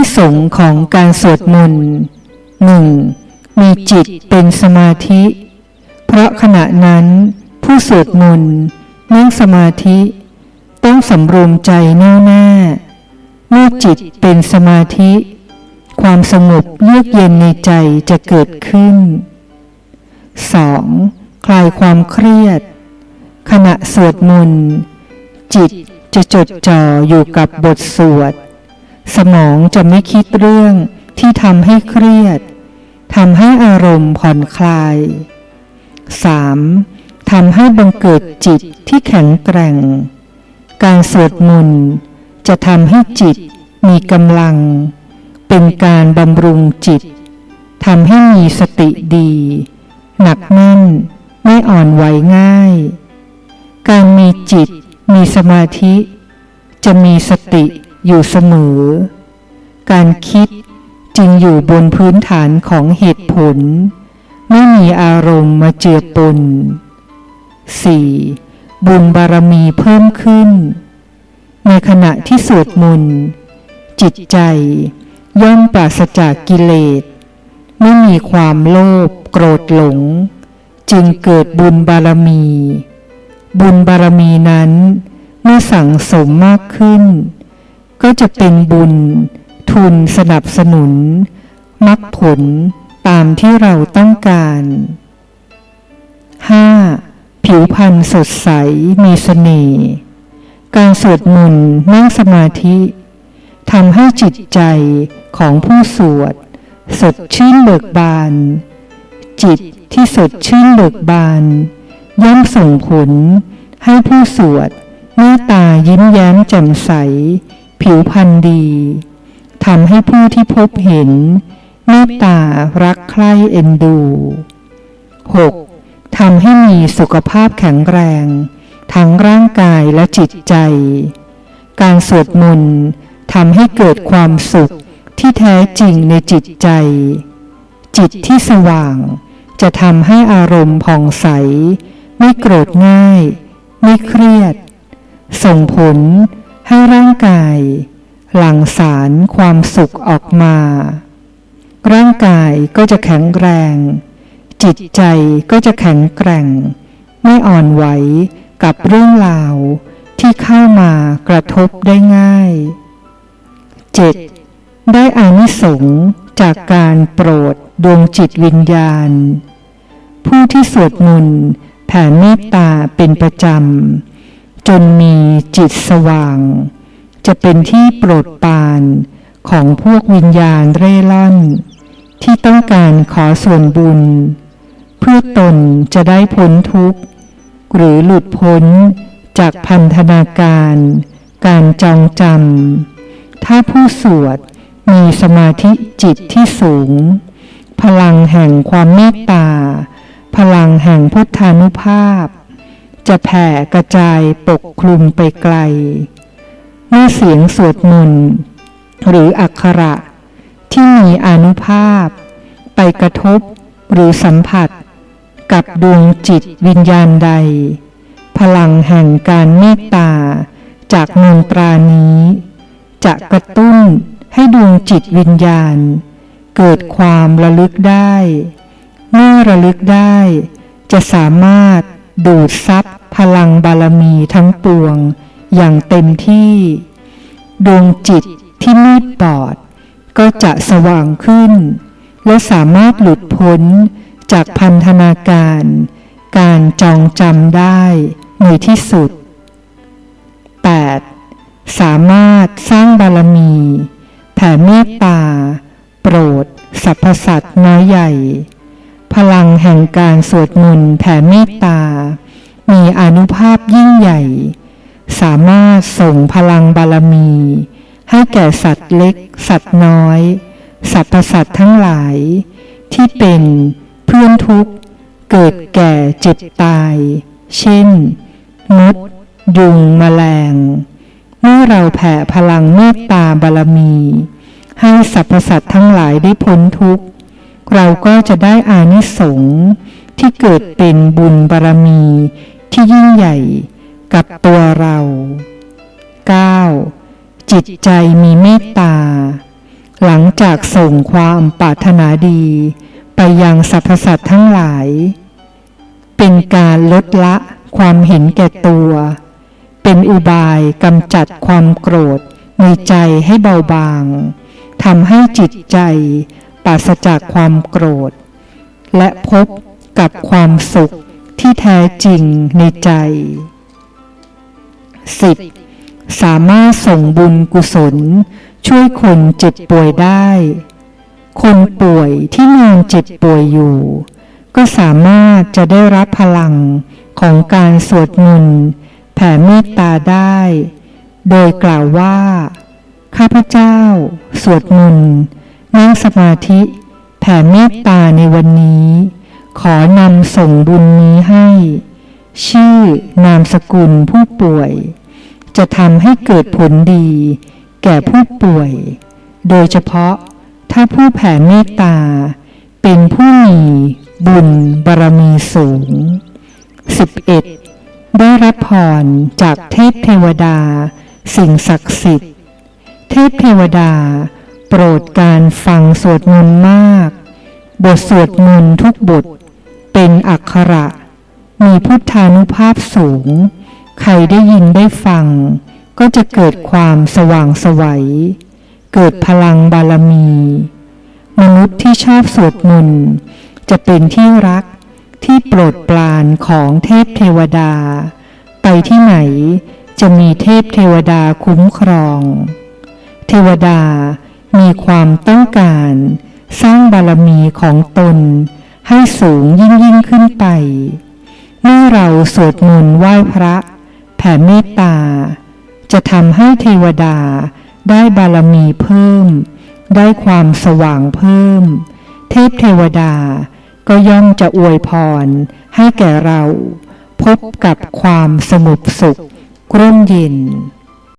นิสงของการสวดมนต์หนึ่งมีจิตเป็นสมาธิ เพราะขณะนั้นผู้สวดมนต์นั่งสมาธิ ต้องสำรวมใจแน่วแน่เมื่อจิตเป็นสมาธิ ความสงบเยือกเย็นในใจจะเกิดขึ้น 2. คลายความเครียด ขณะสวดมนต์จิตจะจดจ่ออยู่กับบทสวด สมองจะไม่คิดเรื่องที่ทำให้เครียดทำให้อารมณ์ผ่อนคลาย 3. ทำให้บังเกิดจิตที่แข็งแกร่ง การสวดมนต์จะทำให้จิตมีกำลัง เป็นการบำรุงจิตทำให้มีสติดี หนักแน่น ไม่อ่อนไหวง่าย การมีจิตมีสมาธิ จะมีสติ อยู่เสมอ การคิดจึงอยู่บนพื้นฐานของเหตุผล ไม่มีอารมณ์มาเจือปน 4. บุญบารมีเพิ่มขึ้น ในขณะที่สวดมนต์จิตใจย่อมปราศจากกิเลส ไม่มีความโลภโกรธหลง จึงเกิดบุญบารมี บุญบารมีนั้นเมื่อสั่งสมมากขึ้น ก็จะเป็นบุญ ทุนสนับสนุนมรรคผลตามที่เราต้องการ 5. ผิวพรรณสดใสมีเสน่ห์การสวดมนต์นั่งสมาธิทำให้จิตใจของผู้สวด สดชื่นเบิกบาน จิตที่สดชื่นเบิกบาน ย่อมส่งผลให้ผู้สวดหน้าตายิ้มแย้มแจ่มใส ผิวพรรณดีทำให้ผู้ที่พบเห็นเมตตารักใคร่เอ็นดู 6. ทำให้มีสุขภาพแข็งแรง ทั้งร่างกายและจิตใจ การสวดมนต์ทำให้เกิดความสุขที่แท้จริงในจิตใจ จิตที่สว่างจะทำให้อารมณ์ผ่องใส ไม่โกรธง่าย ไม่เครียด ส่งผล ให้ร่างกาย หลั่งสารความสุขออกมา ร่างกายก็จะแข็งแรง จิตใจก็จะแข็งแกร่ง ไม่อ่อนไหวกับเรื่องราวที่เข้ามากระทบได้ง่าย 7. ได้อานิสงส์จากการโปรดดวงจิตวิญญาณ ผู้ที่สวดมนต์แผ่เมตตาเป็นประจำ จนมีจิตสว่าง จะเป็นที่โปรดปานของพวกวิญญาณเร่ร่อน ที่ต้องการขอส่วนบุญ เพื่อตนจะได้พ้นทุกข์ หรือหลุดพ้นจากพันธนาการ การจองจำถ้าผู้สวดมีสมาธิจิตที่สูง พลังแห่งความเมตตา พลังแห่งพุทธานุภาพ จะแผ่กระจายปกคลุมไปไกล เมื่อเสียงสวดมนต์หรืออักขระ ที่มีอนุภาพ ไปกระทบหรือสัมผัส กับดวงจิตวิญญาณใด พลังแห่งการเมตตาจากมนตรานี้ จะกระตุ้นให้ดวงจิตวิญญาณ เกิดความระลึกได้ เมื่อระลึกได้ จะสามารถ ดูดซับพลังบารมีทั้งปวง อย่างเต็มที่ ดวงจิตที่มืดบอด ก็จะสว่างขึ้น และสามารถหลุดพ้นจากพันธนาการ การจองจำได้ในที่สุด 8. สามารถสร้างบารมี แผ่เมตตา โปรดสรรพสัตว์น้อยใหญ่ พลังแห่งการสวดมนต์แผ่เมตตา มีอนุภาพยิ่งใหญ่ สามารถส่งพลังบารมี ให้แก่สัตว์เล็ก สัตว์น้อย สัตว์ประสัตว์ทั้งหลาย ที่เป็นเพื่อนทุกข์ เกิดแก่เจ็บตาย เช่น มด ยุงมแมลง เมื่อเราแผ่พลังเมตตาบารมี ให้สรรพสัตว์ทั้งหลายได้พ้นทุกข์ เราก็จะได้อานิสงส์ที่เกิดเป็นบุญบารมี ที่ยิ่งใหญ่กับตัวเรา 9. จิตใจมีเมตตา หลังจากส่งความปรารถนาดี ไปยังสรรพสัตว์ทั้งหลาย เป็นการลดละความเห็นแก่ตัว เป็นอุบายกำจัดความโกรธในใจให้เบาบางทำให้จิตใจ ปราศจากความโกรธ และพบกับความสุขที่แท้จริงในใจ 10. สามารถส่งบุญกุศล ช่วยคนเจ็บป่วยได้ คนป่วยที่นอนเจ็บป่วยอยู่ ก็สามารถจะได้รับพลังของการสวดมนต์แผ่เมตตาได้ โดยกล่าวว่า ข้าพเจ้า สวดมนต์ นั่งสมาธิแผ่เมตตาในวันนี้ ขอนำส่งบุญนี้ให้ ชื่อนามสกุลผู้ป่วย จะทำให้เกิดผลดี แก่ผู้ป่วย โดยเฉพาะถ้าผู้แผ่เมตตา เป็นผู้มีบุญบารมีสูง 11. ได้รับพรจากเทพเทวดา สิ่งศักดิ์สิทธิ์ เทพเทวดา โปรดการฟังสวดมนต์มาก บทสวดมนต์ทุกบท เป็นอักขระ มีพุทธานุภาพสูง ใครได้ยินได้ฟัง ก็จะเกิดความสว่างสวัย เกิดพลังบารมี มนุษย์ที่ชอบสวดมนต์จะเป็นที่รักที่โปรดปรานของเทพเทวดา ไปที่ไหนจะมีเทพเทวดาคุ้มครอง เทวดา มีความต้องการ สร้างบารมีของตน ให้สูงยิ่งยิ่งขึ้นไป เมื่อเราสวดมนต์ไหว้พระ แผ่เมตตา จะทำให้เทวดาได้บารมีเพิ่ม ได้ความสว่างเพิ่ม เทพเทวดาก็ย่อมจะอวยพรให้แก่เรา พบกับความสงบสุขกร่มเย็น